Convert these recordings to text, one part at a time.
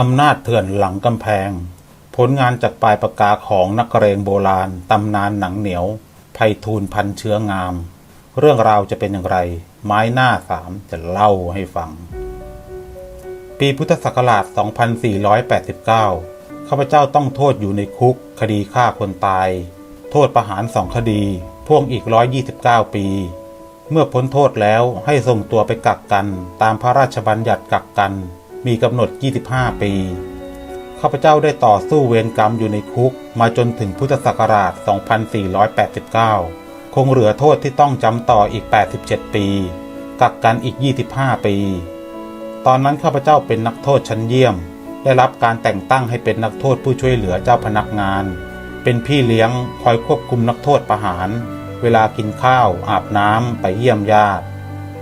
อำนาจเถื่อนหลังกำแพง ผลงานจากปลายปากกาของนักเรงโบราณ ตำนานหนังเหนียวไพฑูรย์พันเชื้องาม เรื่องราวจะเป็นอย่างไร ไม้หน้าสามจะเล่าให้ฟัง ปีพุทธศักราช 2489 ข้าพเจ้าต้องโทษอยู่ในคุก คดีฆ่าคนตาย โทษประหารสองคดีพ่วงอีก 129 ปี เมื่อพ้นโทษแล้วให้ส่งตัวไปกักกันตามพระราชบัญญัติกักกัน มีกำหนด 25 ปี ข้าพเจ้าได้ต่อสู้เวรกรรมอยู่ในคุก มาจนถึงพุทธศักราช 2489 คงเหลือโทษที่ต้องจำต่ออีก 87 ปี กักกันอีก 25 ปี ตอนนั้นข้าพเจ้าเป็นนักโทษชั้นเยี่ยม ได้รับการแต่งตั้งให้เป็นนักโทษผู้ช่วยเหลือเจ้าพนักงาน เป็นพี่เลี้ยงคอยควบคุมนักโทษประหาร เวลากินข้าว อาบน้ำไปเยี่ยมญาติ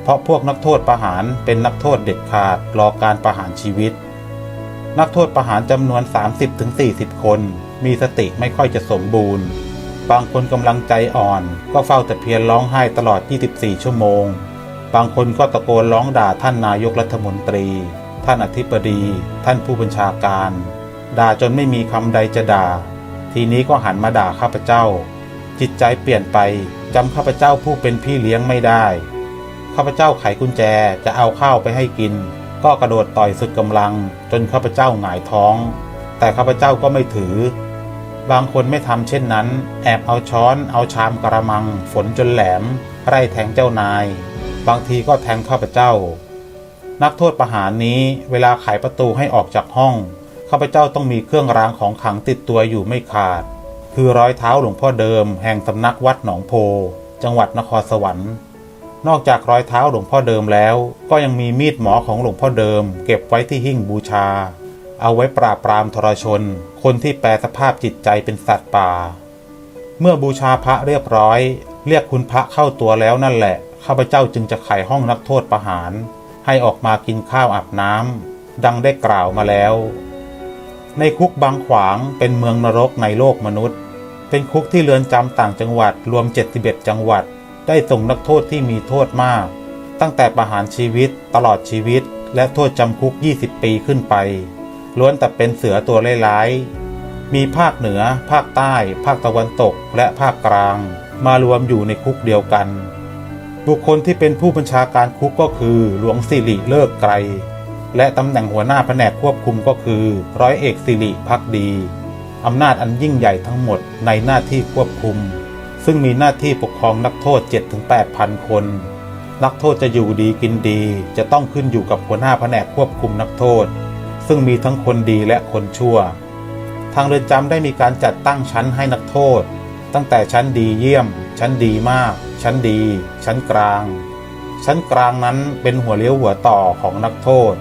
เพราะพวกนักโทษประหารเป็นนักโทษเด็ดขาดรอการประหารชีวิต นักโทษประหารจำนวน 30-40 คน มีสติไม่ค่อยจะสมบูรณ์ บางคนกำลังใจอ่อน ก็เฝ้าแต่เพียรร้องไห้ตลอด 24 ชั่วโมง บางคนก็ตะโกนร้องด่าท่านนายกรัฐมนตรี ท่านอธิบดี ท่านผู้บัญชาการ ด่าจนไม่มีคำใดจะด่า ทีนี้ก็หันมาด่าข้าพเจ้า จิตใจเปลี่ยนไปจำข้าพเจ้าผู้เป็นพี่เลี้ยงไม่ได้ ข้าพเจ้าไขกุญแจจะเอาข้าวไปให้กิน ก็กระโดดต่อยสุดกำลัง จนข้าพเจ้าหงายท้อง แต่ข้าพเจ้าก็ไม่ถือ บางคนไม่ทำเช่นนั้น แอบเอาช้อนเอาชามกระมัง ฝนจนแหลมไล่แทงเจ้านาย บางทีก็แทงข้าพเจ้า นักโทษประหารนี้เวลาไขประตูให้ออกจากห้องข้าพเจ้าต้องมีเครื่องรางของขลังติดตัวอยู่ไม่ขาด คือรอยเท้าหลวงพ่อเดิมแห่งสำนักวัดหนองโพ จังหวัดนครสวรรค์ นอกจากรอยเท้าหลวงพ่อเดิมแล้ว ก็ยังมีมีดหมอของหลวงพ่อเดิม เก็บไว้ที่หิ้งบูชา เอาไว้ปราบปรามทรชน คนที่แปรสภาพจิตใจเป็นสัตว์ป่า เมื่อบูชาพระเรียบร้อย เรียกคุณพระเข้าตัวแล้วนั่นแหละข้าพเจ้าจึงจะไขห้องนักโทษประหาร ให้ออกมากินข้าวอาบน้ำดังได้กล่าวมาแล้ว ในคุกบางขวางเป็นเมืองนรกในโลกมนุษย์ เป็นคุกที่เรือนจำต่างจังหวัดรวม 71 จังหวัด ได้ส่งนักโทษที่มีโทษมาก ตั้งแต่ประหารชีวิตตลอดชีวิต และโทษจำคุก 20 ปีขึ้นไป ล้วนแต่เป็นเสือตัวร้ายๆมีภาคเหนือ ภาคใต้ ภาคตะวันตก และภาคกลาง มารวมอยู่ในคุกเดียวกัน บุคคลที่เป็นผู้บัญชาการคุกก็คือ หลวงสิริเลิกไกรและตำแหน่งหัวหน้าแผนกควบคุมก็คือ ร้อยเอกสิริพักดีอำนาจอันยิ่งใหญ่ทั้งหมดในหน้าที่ควบคุม ซึ่งมีหน้าที่ปกครองนักโทษ 7-8,000 คน นักโทษจะอยู่ดีกินดี จะต้องขึ้นอยู่กับหัวหน้าแผนกควบคุมนักโทษ ซึ่งมีทั้งคนดีและคนชั่ว ทางเรือนจำได้มีการจัดตั้งชั้นให้นักโทษ ตั้งแต่ชั้นดีเยี่ยม ชั้นดีมาก ชั้นดี ชั้นกลาง ชั้นกลางนั้นเป็นหัวเลี้ยวหัวต่อของนักโทษ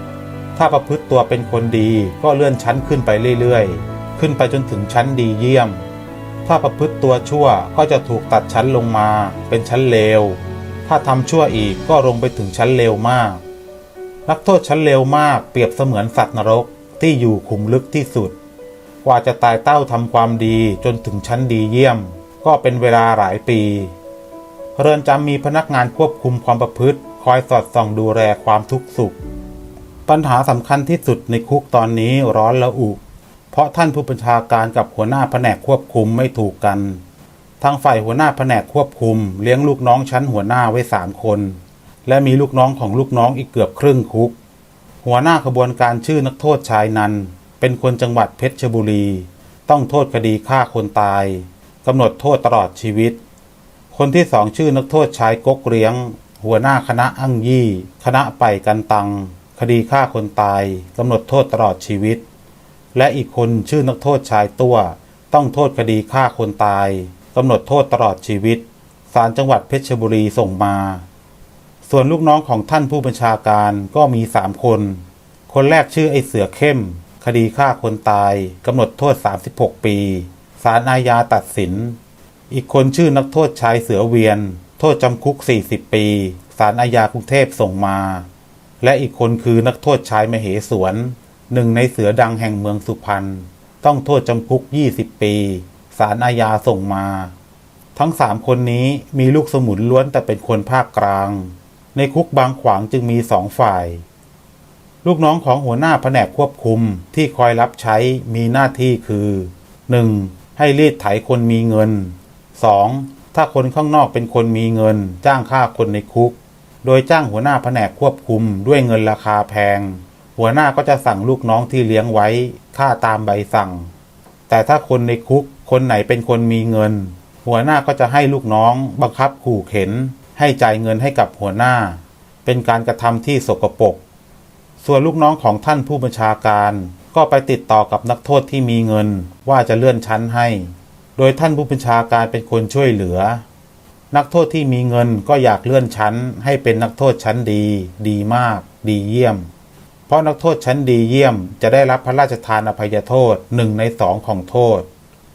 ถ้าประพฤติตัวเป็นคนดีก็เลื่อนชั้นขึ้นไปเรื่อยๆ ขึ้นไปจนถึงชั้นดีเยี่ยม ถ้าประพฤติตัวชั่วก็จะถูกตัดชั้นลงมาเป็นชั้นเลว ถ้าทำชั่วอีกก็ลงไปถึงชั้นเลวมาก นักโทษชั้นเลวมากเปรียบเสมือนสัตว์นรกที่อยู่ขุมลึกที่สุด กว่าจะตายเต้าทำความดีจนถึงชั้นดีเยี่ยม ก็เป็นเวลาหลายปี เรือนจำมีพนักงานควบคุมความประพฤติ คอยสอดส่องดูแลความทุกข์สุข ปัญหาสำคัญที่สุดในคุกตอนนี้ร้อนละอุ เพราะท่านผู้บัญชาการกับหัวหน้าแผนกควบคุมไม่ถูกกัน ทางฝ่ายหัวหน้าแผนกควบคุม เลี้ยงลูกน้องชั้นหัวหน้าไว้สามคน และมีลูกน้องของลูกน้องอีกเกือบครึ่งคุก หัวหน้าขบวนการชื่อนักโทษชายนัน เป็นคนจังหวัดเพชรบุรี ต้องโทษคดีฆ่าคนตายกำหนดโทษตลอดชีวิต คนที่สองชื่อนักโทษชายกกเลี้ยง หัวหน้าคณะอั้งยี่ คณะไปกันตัง คดีฆ่าคนตายกำหนดโทษตลอดชีวิต และอีกคนชื่อนักโทษชายตัว ต้องโทษคดีฆ่าคนตายกำหนดโทษตลอดชีวิตศาลจังหวัดเพชรบุรีส่งมา ส่วนลูกน้องของท่านผู้บัญชาการก็มีสามคน คนแรกชื่อไอเสือเข้ม คดีฆ่าคนตายกำหนดโทษ 36 ปีศาลอาญาตัดสิน อีกคนชื่อนักโทษชายเสือเวียน โทษจำคุก 40 ปีศาลอาญากรุงเทพส่งมา และอีกคนคือนักโทษชายมเหสวน หนึ่งในเสือดังแห่งเมืองสุพรรณต้องโทษจำคุก 20 ปีศาลอาญาส่งมา ทั้งสามคนนี้มีลูกสมุนล้วนแต่เป็นคนภาคกลาง ในคุกบางขวางจึงมีสองฝ่าย ลูกน้องของหัวหน้าแผนกควบคุมที่คอยรับใช้มีหน้าที่คือ 1. ให้รีดไถคนมีเงิน 2. ถ้าคนข้างนอกเป็นคนมีเงิน จ้างฆ่าคนในคุก โดยจ้างหัวหน้าแผนกควบคุมด้วยเงินราคาแพง หัวหน้าก็จะสั่งลูกน้องที่เลี้ยงไว้ค่าตามใบสั่ง แต่ถ้าคนในคุกคนไหนเป็นคนมีเงิน หัวหน้าก็จะให้ลูกน้อง บังคับขู่เข็น ให้จ่ายเงินให้กับหัวหน้า เป็นการกระทำที่สกปรกส่วนลูกน้องของท่านผู้บัญชาการก็ไปติดต่อกับนักโทษที่มีเงินว่าจะเลื่อนชั้นให้ โดยท่านผู้บัญชาการเป็นคนช่วยเหลือ นักโทษที่มีเงินก็อยากเลื่อนชั้น ให้เป็นนักโทษชั้นดี ดีมาก ดีเยี่ยม เพราะนักโทษชั้นดีเยี่ยมจะได้รับพระราชทานอภัยโทษหนึ่งในสองของโทษ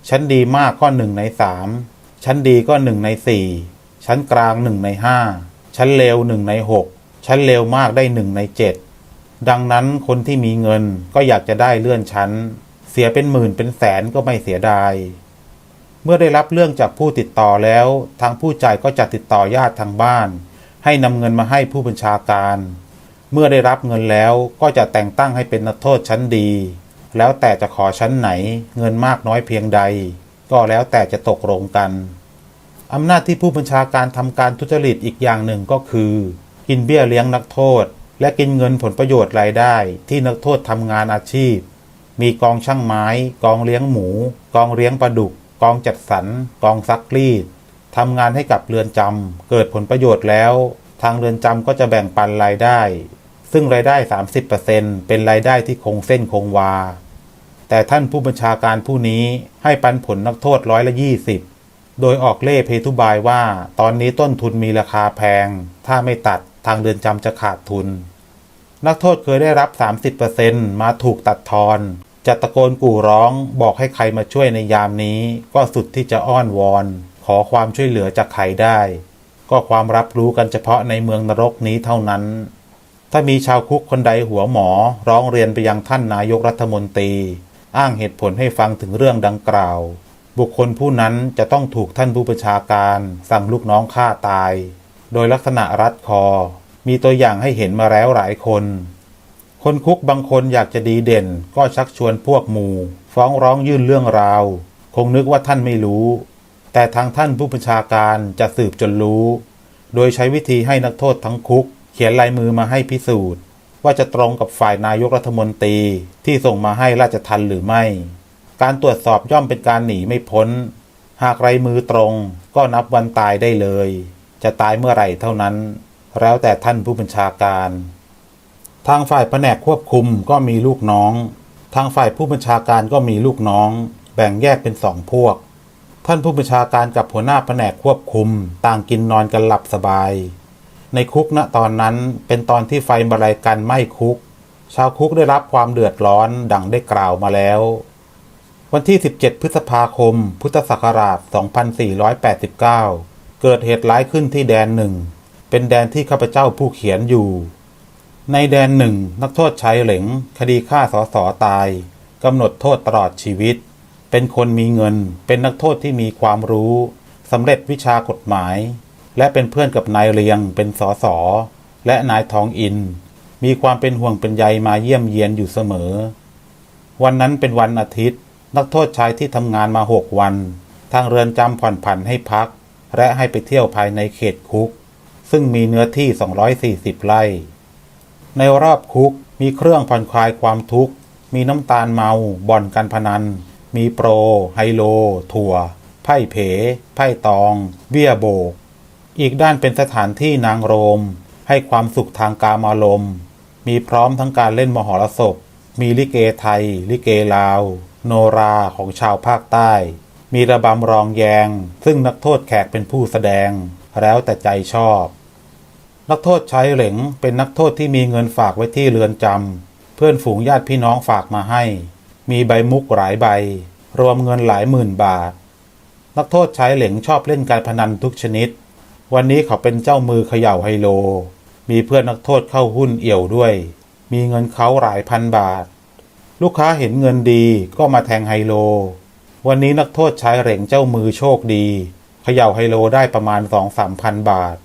ชั้นดีมากก็หนึ่งในสามชั้นดีก็หนึ่งในสี่ชั้นกลางหนึ่งในห้าชั้นเลวหนึ่งในหกชั้นเลวมากได้หนึ่งในเจ็ดดังนั้นคนที่มีเงินก็อยากจะได้เลื่อนชั้น เสียเป็นหมื่นเป็นแสนก็ไม่เสียดาย เมื่อได้รับเรื่องจากผู้ติดต่อแล้ว ทางผู้จ่ายก็จะติดต่อญาติทางบ้าน ให้นำเงินมาให้ผู้บัญชาการ เมื่อได้รับเงินแล้วก็จะแต่งตั้งให้เป็นนักโทษชั้นดี แล้วแต่จะขอชั้นไหน เงินมากน้อยเพียงใด ก็แล้วแต่จะตกลงกัน อำนาจที่ผู้บัญชาการทำการทุจริตอีกอย่างหนึ่งก็คือ กินเบี้ยเลี้ยงนักโทษ และกินเงินผลประโยชน์รายได้ที่นักโทษทำงานอาชีพ มีกองช่างไม้ กองเลี้ยงหมู กองเลี้ยงปลาดุก กองจัดสรร กองซักรีดทำงานให้กับเรือนจำเกิดผลประโยชน์แล้วางเรือนจำก็จะแบ่งปันรายได้ ซึ่งรายได้ 30%เป็นรายได้ที่คงเส้นคงวา แต่ท่านผู้บัญชาการผู้นี้ให้ปันผลนักโทษร้อยละยี่สิบโดยออกเล่เพทุบายว่า ตอนนี้ต้นทุนมีราคาแพง ถ้าไม่ตัดทางเรือนจำจะขาดทุน นักโทษเคยได้รับ 30%มาถูกตัดทอน จะตะโกนกู่ร้องบอกให้ใครมาช่วยในยามนี้ ก็สุดที่จะอ้อนวอน ขอความช่วยเหลือจากใครได้ ก็ความรับรู้กันเฉพาะในเมืองนรกนี้เท่านั้น ถ้ามีชาวคุกคนใดหัวหมอร้องเรียนไปยังท่านนายกรัฐมนตรี อ้างเหตุผลให้ฟังถึงเรื่องดังกล่าว บุคคลผู้นั้นจะต้องถูกท่านผู้บัญชาการสั่งลูกน้องฆ่าตาย โดยลักษณะรัดคอ มีตัวอย่างให้เห็นมาแล้วหลายคน คนคุกบางคนอยากจะดีเด่น ก็ชักชวนพวกหมู่ ฟ้องร้องยื่นเรื่องราว คงนึกว่าท่านไม่รู้ แต่ทางท่านผู้บัญชาการจะสืบจนรู้ โดยใช้วิธีให้นักโทษทั้งคุก เขียนลายมือมาให้พิสูจน์ ว่าจะตรงกับฝ่ายนายกรัฐมนตรีที่ส่งมาให้ราชทันหรือไม่ การตรวจสอบย่อมเป็นการหนีไม่พ้น หากไรมือตรงก็นับวันตายได้เลย จะตายเมื่อไหร่เท่านั้น แล้วแต่ท่านผู้บัญชาการ ทางฝ่ายแผนกควบคุมก็มีลูกน้อง ทางฝ่ายผู้บัญชาการก็มีลูกน้อง แบ่งแยกเป็นสองพวก ท่านผู้บัญชาการกับหัวหน้าแผนกควบคุม ต่างกินนอนกันหลับสบาย ในคุกณตอนนั้นเป็นตอนที่ไฟบรายกันไหม้คุก ชาวคุกได้รับความเดือดร้อนดังได้กล่าวมาแล้ว วันที่ 17 พฤษภาคม พุทธศักราช 2489 เกิดเหตุร้ายขึ้นที่แดนหนึ่ง เป็นแดนที่ข้าพเจ้าผู้เขียนอยู่ ในแดนหนึ่งนักโทษชายเหลงคดีฆ่าสอสอตายกำหนดโทษตลอดชีวิต เป็นคนมีเงิน เป็นนักโทษที่มีความรู้สำเร็จวิชากฎหมาย และเป็นเพื่อนกับนายเรียง เป็นสอสอและนายทองอิน มีความเป็นห่วงเป็นใยมาเยี่ยมเยียนอยู่เสมอ วันนั้นเป็นวันอาทิตย์ นักโทษชายที่ทำงานมาหกวัน ทางเรือนจำผ่อนผันให้พัก และให้ไปเที่ยวภายในเขตคุก ซึ่งมีเนื้อที่ 240 ไร่ ในรอบคุกมีเครื่องผ่อนคลายความทุกข์ มีน้ำตาลเมาบ่อนการพนัน มีโปร ไฮโล ถั่ว ไพ่เผ ไพ่ตอง เบี้ยโบก อีกด้านเป็นสถานที่นางโรม ให้ความสุขทางกามารมณ์มีพร้อมทั้งการเล่นมหรสพ มีลิเกไทย ลิเกลาว โนราของชาวภาคใต้ มีระบำรองแยง ซึ่งนักโทษแขกเป็นผู้แสดง แล้วแต่ใจชอบ นักโทษชายเหลงเป็นนักโทษที่มีเงินฝากไว้ที่เรือนจำเพื่อนฝูงญาติพี่น้องฝากมาให้ มีใบมุกหลายใบ รวมเงินหลายหมื่นบาท นักโทษชายเหลงชอบเล่นการพนันทุกชนิด วันนี้เขาเป็นเจ้ามือเขย่าไฮโล มีเพื่อนนักโทษเข้าหุ้นเอี่ยวด้วย มีเงินเขาหลายพันบาท ลูกค้าเห็นเงินดีก็มาแทงไฮโล วันนี้นักโทษชายเหลงเจ้ามือโชคดีเขย่าไฮโลได้ประมาณสองสามพันบาท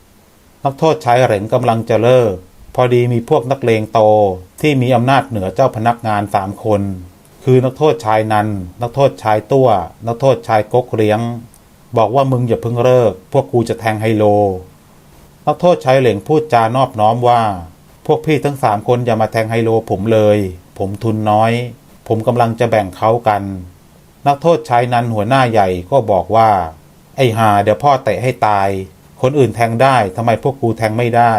นักโทษชายเหลงกำลังจะเลิก พอดีมีพวกนักเลงโตที่มีอำนาจเหนือเจ้าพนักงานสามคน คือนักโทษชายนัน นักโทษชายตัว นักโทษชายก๊กเลี้ยง บอกว่ามึงอย่าเพิ่งเลิก พวกกูจะแทงไฮโล นักโทษชายเหล่งพูดจานอบน้อมว่า พวกพี่ทั้งสามคนอย่ามาแทงไฮโลผมเลย ผมทุนน้อย ผมกำลังจะแบ่งเขากัน นักโทษชายนันหัวหน้าใหญ่ก็บอกว่า ไอ้หาเดี๋ยวพ่อเตะให้ตาย คนอื่นแทงได้ทำไมพวกกูแทงไม่ได้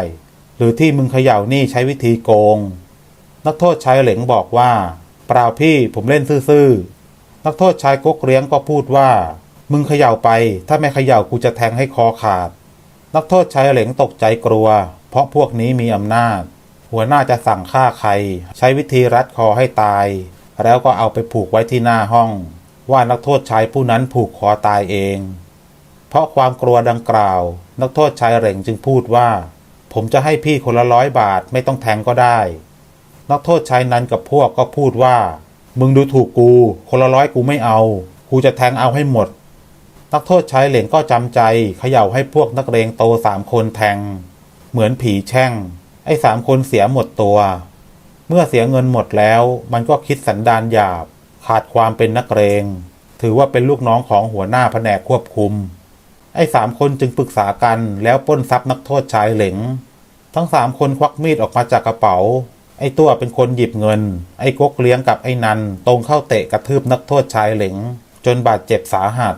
หรือที่มึงเขย่านี่ใช้วิธีโกง นักโทษชายเหล่งบอกว่า เปล่าพี่ผมเล่นซื่อๆ นักโทษชายก๊กเลี้ยงก็พูดว่า มึงเขย่าไป ถ้าไม่เขย่ากูจะแทงให้คอขาด นักโทษชายเหลงตกใจกลัว เพราะพวกนี้มีอำนาจ หัวหน้าจะสั่งฆ่าใคร ใช้วิธีรัดคอให้ตาย แล้วก็เอาไปผูกไว้ที่หน้าห้อง ว่านักโทษชายผู้นั้นผูกคอตายเอง เพราะความกลัวดังกล่าว นักโทษชายเหลงจึงพูดว่า ผมจะให้พี่คนละร้อยบาทไม่ต้องแทงก็ได้ นักโทษชายนั้นกับพวกก็พูดว่า มึงดูถูกกู คนละร้อยกูไม่เอา กูจะแทงเอาให้หมด นักโทษชายเหลงก็จำใจเขย่าให้พวกนักเลงโตสามคนแทง เหมือนผีแช่ง ไอ้สามคนเสียหมดตัว เมื่อเสียเงินหมดแล้ว มันก็คิดสันดานหยาบ ขาดความเป็นนักเลง ถือว่าเป็นลูกน้องของหัวหน้าแผนกควบคุม ไอ้สามคนจึงปรึกษากันแล้วป้นทรัพย์นักโทษชายเหลงทั้งสามคนควักมีดออกมาจากกระเป๋า ไอ้ตัวเป็นคนหยิบเงิน ไอ้กกเลี้ยงกับไอ้นัน ตรงเข้าเตะกระทืบนักโทษชายเหลงจนบาดเจ็บสาหัส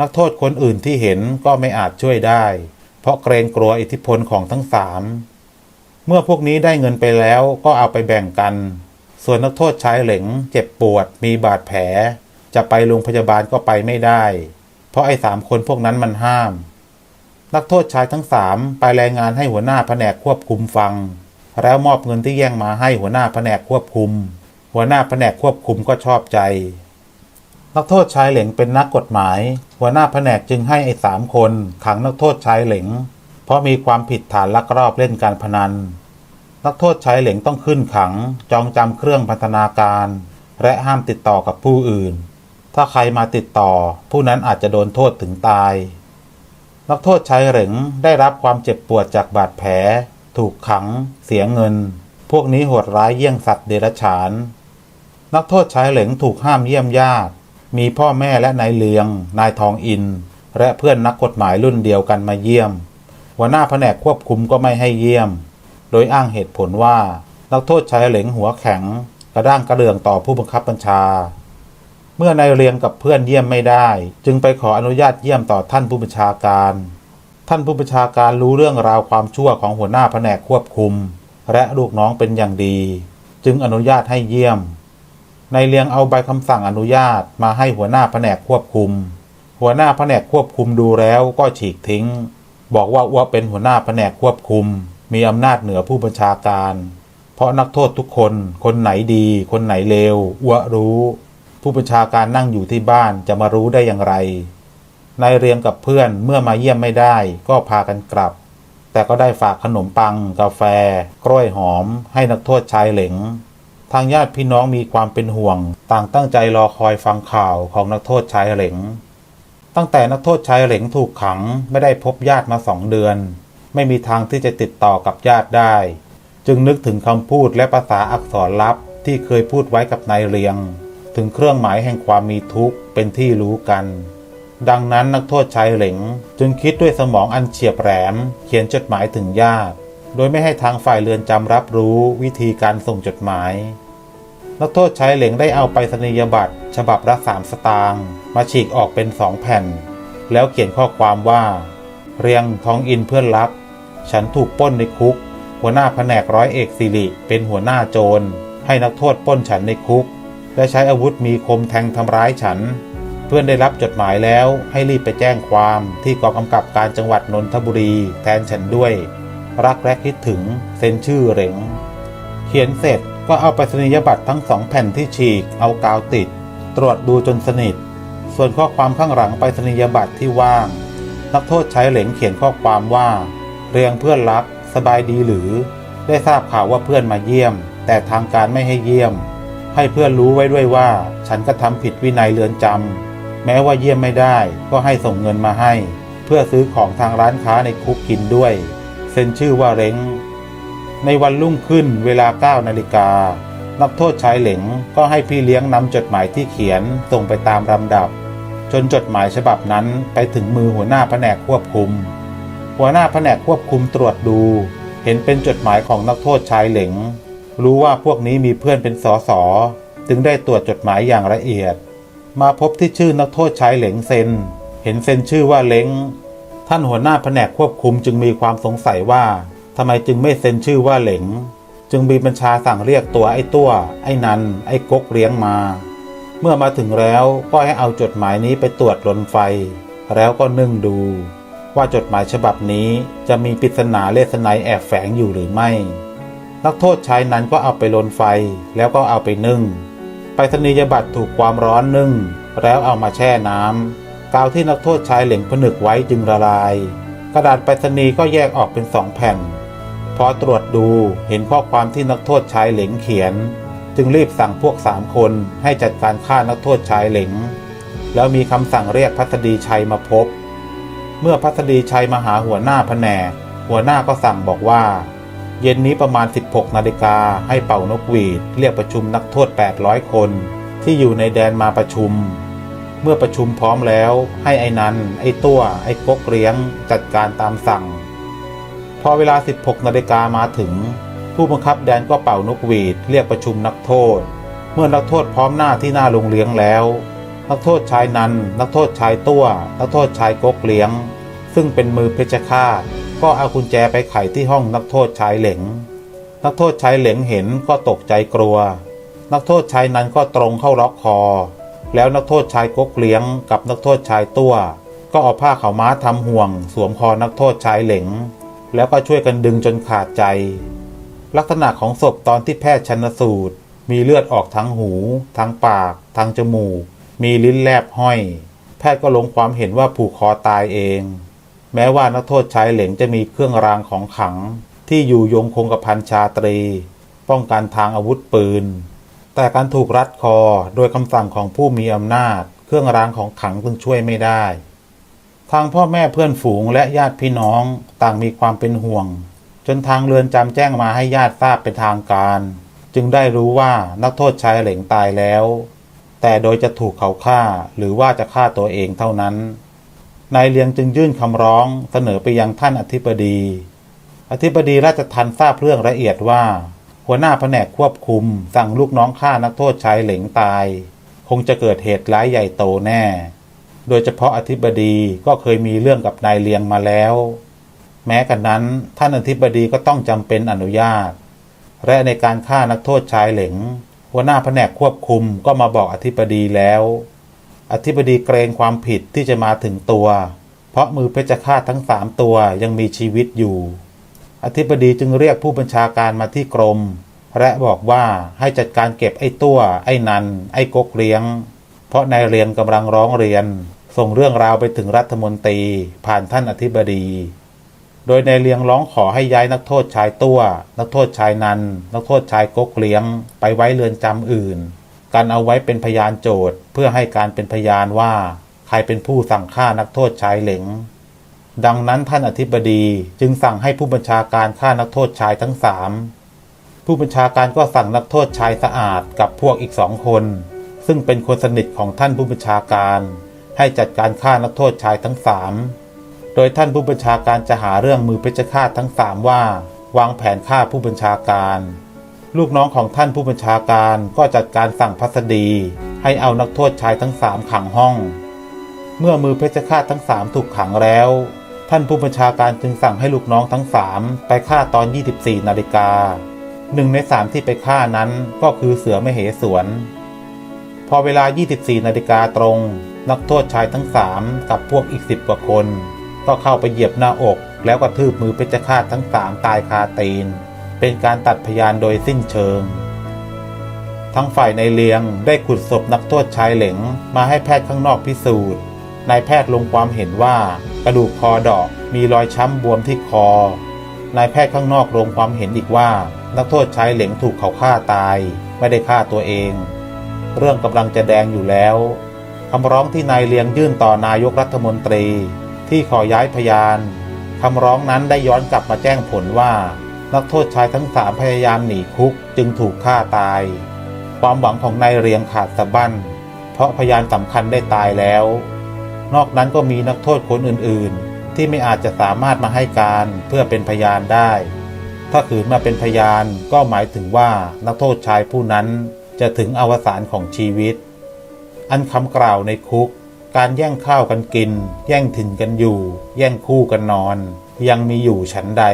นักโทษคนอื่นที่เห็นก็ไม่อาจช่วยได้ เพราะเกรงกลัวอิทธิพลของทั้งสามเมื่อพวกนี้ได้เงินไปแล้วก็เอาไปแบ่งกัน ส่วนนักโทษชายเหลงเจ็บปวดมีบาดแผล จะไปโรงพยาบาลก็ไปไม่ได้ เพราะไอ้สามคนพวกนั้นมันห้าม นักโทษชายทั้งสามไปรายงานให้หัวหน้าแผนกควบคุมฟัง แล้วมอบเงินที่แย่งมาให้หัวหน้าแผนกควบคุม หัวหน้าแผนกควบคุมก็ชอบใจ นักโทษชายเหลงเป็นนักกฎหมาย หัวหน้าแผนกจึงให้ไอ้สามคนขังนักโทษชายเหลง เพราะมีความผิดฐานลักลอบเล่นการพนัน นักโทษชายเหลงต้องขึ้นขัง จองจำเครื่องพันธนาการ และห้ามติดต่อกับผู้อื่น ถ้าใครมาติดต่อ ผู้นั้นอาจจะโดนโทษถึงตาย นักโทษชายเหลงได้รับความเจ็บปวดจากบาดแผล ถูกขัง เสียเงิน พวกนี้โหดร้ายเยี่ยงสัตว์เดรัจฉาน นักโทษชายเหลงถูกห้ามเยี่ยมญาติ มีพ่อแม่และนายเลียง นายทองอิน และเพื่อนนักกฎหมายรุ่นเดียวกันมาเยี่ยมหัวหน้าแผนกควบคุมก็ไม่ให้เยี่ยม โดยอ้างเหตุผลว่า นักโทษชายเหลงหัวแข็ง กระด้างกระเดืองต่อผู้บังคับบัญชา เมื่อนายเรียงกับเพื่อนเยี่ยมไม่ได้ จึงไปขออนุญาตเยี่ยมต่อท่านผู้บัญชาการ ท่านผู้บัญชาการรู้เรื่องราวความชั่วของหัวหน้าแผนกควบคุม และลูกน้องเป็นอย่างดี จึงอนุญาตให้เยี่ยม ในเลียงเอาใบคำสั่งอนุญาตมาให้หัวหน้าแผนกควบคุม หัวหน้าแผนกควบคุมดูแล้วก็ฉีกทิ้ง บอกว่าอ้วเป็นหัวหน้าแผนกควบคุม มีอำนาจเหนือผู้บัญชาการ เพราะนักโทษทุกคนคนไหนดี คนไหนเลวอ้วรู้ ผู้บัญชาการนั่งอยู่ที่บ้านจะมารู้ได้อย่างไร นายเรียงกับเพื่อนเมื่อมาเยี่ยมไม่ได้ก็พากันกลับ แต่ก็ได้ฝากขนมปัง กาแฟ กล้วยหอม ให้นักโทษชายเหลงทางญาติพี่น้องมีความเป็นห่วง ต่างตั้งใจรอคอยฟังข่าวของนักโทษชายเหลงตั้งแต่นักโทษชายเหลงถูกขังไม่ได้พบญาติมาสองเดือน ไม่มีทางที่จะติดต่อกับญาติได้ จึงนึกถึงคำพูดและภาษาอักษรลับที่เคยพูดไว้กับนายเรียง ถึงเครื่องหมายแห่งความมีทุกข์เป็นที่รู้กัน ดังนั้นนักโทษชายเหลงจึงคิดด้วยสมองอันเฉียบแหลม เขียนจดหมายถึงญาติ โดยไม่ให้ทางฝ่ายเรือนจำรับรู้วิธีการส่งจดหมาย นักโทษชายเหลงได้เอาไปสนียบัตรฉบับละสามสตางค์มาฉีกออกเป็นสองแผ่น แล้วเขียนข้อความว่า เรียงทองอินเพื่อนรัก ฉันถูกป้นในคุก หัวหน้าแผนกร้อยเอกสิริเป็นหัวหน้าโจร ให้นักโทษป้นฉันในคุก และใช้อาวุธมีคมแทงทำร้ายฉัน เพื่อนได้รับจดหมายแล้วให้รีบไปแจ้งความที่กองกำกับการจังหวัดนนทบุรีแทนฉันด้วย รักและคิดถึงเซ็นชื่อเหลงเขียนเสร็จก็เอาไปสนียบัตรทั้งสองแผ่นที่ฉีกเอากาวติด ตรวจดูจนสนิท ส่วนข้อความข้างหลังไปสนียบัตรที่ว่าง นักโทษใช้เหลงเขียนข้อความว่า เรียงเพื่อนรัก สบายดีหรือ ได้ทราบข่าวว่าเพื่อนมาเยี่ยม แต่ทางการไม่ให้เยี่ยม ให้เพื่อนรู้ไว้ด้วยว่า ฉันก็ทำผิดวินัยเรือนจำ แม้ว่าเยี่ยมไม่ได้ ก็ให้ส่งเงินมาให้ เพื่อซื้อของทางร้านค้าในคุกกินด้วย เซ็นชื่อว่าเร้ง ในวันรุ่งขึ้นเวลา9นาฬิกานักโทษชายเหลงก็ให้พี่เลี้ยงนำจดหมายที่เขียนส่งไปตามลำดับ จนจดหมายฉบับนั้นไปถึงมือหัวหน้าแผนกควบคุม หัวหน้าแผนกควบคุมตรวจดู เห็นเป็นจดหมายของนักโทษชายเหลงรู้ว่าพวกนี้มีเพื่อนเป็นสอสอจึงได้ตรวจจดหมายอย่างละเอียด มาพบที่ชื่อนักโทษชายเหลงเซน เห็นเซนชื่อว่าเล้ง ท่านหัวหน้าแผนกควบคุมจึงมีความสงสัยว่าทำไมจึงไม่เซ็นชื่อว่าเหลง จึงมีบัญชาสั่งเรียกตัวไอ้ตัว ไอ้นัน ไอ้กกเลี้ยงมา เมื่อมาถึงแล้วก็ให้เอาจดหมายนี้ไปตรวจลนไฟ แล้วก็นึ่งดู ว่าจดหมายฉบับนี้จะมีปริศนาเลสไนแอบแฝงอยู่หรือไม่ นักโทษชายนั้นก็เอาไปลนไฟแล้วก็เอาไปนึ่ง ไปรษณียบัตรถูกความร้อนนึ่ง แล้วเอามาแช่น้ำกาวที่นักโทษชายเหล่งผนึกไว้จึงละลาย กระดาษไปรษณีย์ก็แยกออกเป็นสองแผ่น พอตรวจดูเห็นข้อความที่นักโทษชายเหล่งเขียน จึงรีบสั่งพวกสามคนให้จัดการฆ่านักโทษชายเหล่ง แล้วมีคำสั่งเรียกพัสดีชัยมาพบ เมื่อพัสดีชัยมาหาหัวหน้าแผนกหัวหน้าก็สั่งบอกว่า เย็นนี้ประมาณ 16 นาฬิกาให้เป่านกหวีด เรียกประชุมนักโทษ 800 คน ที่อยู่ในแดนมาประชุม เมื่อประชุมพร้อมแล้ว ให้ไอ้นันไอ้ตัว ไอ้กกเลี้ยง จัดการตามสั่ง พอเวลา 16 นาฬิกามาถึง ผู้บังคับแดนก็เป่านกหวีด เรียกประชุมนักโทษ เมื่อนักโทษพร้อมหน้าที่หน้าโรงเลี้ยงแล้ว นักโทษชายนัน นักโทษชายตัว นักโทษชายกกเลี้ยง ซึ่งเป็นมือเพชฌฆาต ก็เอากุญแจไปไขที่ห้องนักโทษชายเหลงนักโทษชายเหลงเห็นก็ตกใจกลัว นักโทษชายนั้นก็ตรงเข้าล็อกคอ แล้วนักโทษชายกกเลี้ยงกับนักโทษชายตัวก็เอาผ้าขาวม้าทำห่วง สวมคอนักโทษชายเหลงแล้วก็ช่วยกันดึงจนขาดใจ ลักษณะของศพตอนที่แพทย์ชันสูตร มีเลือดออกทั้งหู ทั้งปาก ทั้งจมูก มีลิ้นแลบห้อย แพทย์ก็ลงความเห็นว่าผูกคอตายเอง แม้ว่านักโทษชายเหลงจะมีเครื่องรางของขัง ที่อยู่ยงคงกับพันชาตรี ป้องกันทางอาวุธปืน แต่การถูกรัดคอโดยคำสั่งของผู้มีอำนาจ เครื่องรางของขังจึงช่วยไม่ได้ ทางพ่อแม่เพื่อนฝูงและญาติพี่น้องต่างมีความเป็นห่วง จนทางเรือนจำแจ้งมาให้ญาติทราบเป็นทางการ จึงได้รู้ว่านักโทษชายเหลงตายแล้ว แต่โดยจะถูกเขาฆ่าหรือว่าจะฆ่าตัวเองเท่านั้น นายเลียงจึงยื่นคำร้องเสนอไปยังท่านอธิบดี อธิบดีราชทัณฑ์ทราบเรื่องละเอียดว่า หัวหน้าแผนกควบคุม สั่งลูกน้องฆ่านักโทษชายเหลงตาย คงจะเกิดเหตุร้ายใหญ่โตแน่ โดยเฉพาะอธิบดีก็เคยมีเรื่องกับนายเลียงมาแล้ว แม้กันนั้นท่านอธิบดีก็ต้องจำเป็นอนุญาต และในการฆ่านักโทษชายเหลงหัวหน้าแผนกควบคุมก็มาบอกอธิบดีแล้ว อธิบดีเกรงความผิดที่จะมาถึงตัว เพราะมือเพชฌฆาตทั้งสามตัวยังมีชีวิตอยู่ อธิบดีจึงเรียกผู้บัญชาการมาที่กรม และบอกว่าให้จัดการเก็บไอ้ตัว ไอ้นัน ไอ้กกเลี้ยง เพราะนายเรียนกำลังร้องเรียน ส่งเรื่องราวไปถึงรัฐมนตรี ผ่านท่านอธิบดี โดยนายเลียงร้องขอให้ย้ายนักโทษชายตัว นักโทษชายนัน นักโทษชายกกเลี้ยง ไปไว้เรือนจำอื่น กันเอาไว้เป็นพยานโจทย์เพื่อให้การเป็นพยานว่า ใครเป็นผู้สั่งฆ่านักโทษชายเหลงดังนั้นท่านอธิบดีจึงสั่งให้ผู้บัญชาการฆ่านักโทษชายทั้งสามผู้บัญชาการก็สั่งนักโทษชายสะอาดกับพวกอีกสองคน ซึ่งเป็นคนสนิทของท่านผู้บัญชาการ ให้จัดการฆ่านักโทษชายทั้งสามโดยท่านผู้บัญชาการจะหาเรื่องมือเพชฌฆาตทั้งสามว่า วางแผนฆ่าผู้บัญชาการ ลูกน้องของท่านผู้บัญชาการก็จัดการสั่งพัสดีให้เอานักโทษชายทั้งสามขังห้อง เมื่อมือเพชฌฆาตทั้งสามถูกขังแล้ว ท่านผู้บัญชาการจึงสั่งให้ลูกน้องทั้งสามไปฆ่าตอน 24 นาฬิกาหนึ่งในสามที่ไปฆ่านั้นก็คือเสือมเหสวน พอเวลา 24 นาฬิกาตรง นักโทษชายทั้งสามกับพวกอีกสิบกว่าคน ก็เข้าไปเหยียบหน้าอกแล้วก็ทืบมือเพชฌฆาตทั้งสามตายคาตีน เป็นการตัดพยานโดยสิ้นเชิง ทั้งฝ่ายในเลียงได้ขุดศพนักโทษชายเหลงมาให้แพทย์ข้างนอกพิสูจน์นายแพทย์ลงความเห็นว่ากระดูกคอดอกมีรอยช้ำบวมที่คอนายแพทย์ข้างนอกลงความเห็นอีกว่า นักโทษชายเหลงถูกเขาฆ่าตาย ไม่ได้ฆ่าตัวเอง เรื่องกำลังจะแดงอยู่แล้วคำร้องที่นายเลียงยื่นต่อนายกรัฐมนตรี ที่ขอย้ายพยานคำร้องนั้นได้ย้อนกลับมาแจ้งผลว่า นักโทษชายทั้งสามพยายามหนีคุกจึงถูกฆ่าตาย ความหวังของนายเรียงขาดสะบั้น เพราะพยานสำคัญได้ตายแล้ว นอกนั้นก็มีนักโทษคนอื่นๆ ที่ไม่อาจจะสามารถมาให้การเพื่อเป็นพยานได้ ถ้าขืนมาเป็นพยานก็หมายถึงว่านักโทษชายผู้นั้นจะถึงอวสานของชีวิต อันคำกล่าวในคุก การแย่งข้าวกันกิน แย่งถิ่นกันอยู่ แย่งคู่กันนอน ยังมีอยู่ฉันใด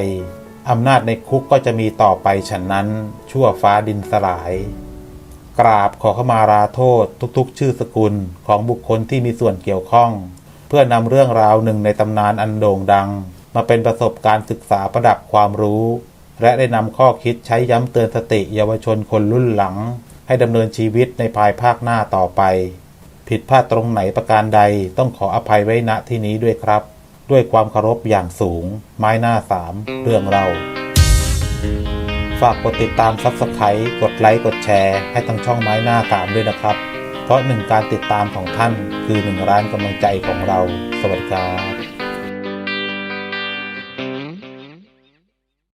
อำนาจในคุกก็จะมีต่อไปฉันนั้นชั่วฟ้าดินสลาย กราบขอขมาราโทษทุกๆ ชื่อสกุลของบุคคลที่มีส่วนเกี่ยวข้อง เพื่อนำเรื่องราวหนึ่งในตำนานอันโด่งดัง มาเป็นประสบการณ์ศึกษาประดับความรู้ และได้นำข้อคิดใช้ย้ำเตือนสติเยาวชนคนรุ่นหลัง ให้ดำเนินชีวิตในภายภาคหน้าต่อไป ผิดพลาดตรงไหนประการใดต้องขออภัยไว้ณที่นี้ด้วยครับ ด้วยความเคารพอย่างสูง ไม้หน้าสามเรื่องเรา ฝากกดติดตามซับสไครต์กดไลค์กดแชร์ให้ทั้งช่องไม้หน้าสามด้วยนะครับ เพราะหนึ่งการติดตามของท่านคือหนึ่งร้านกำลังใจของเรา สวัสดีครับ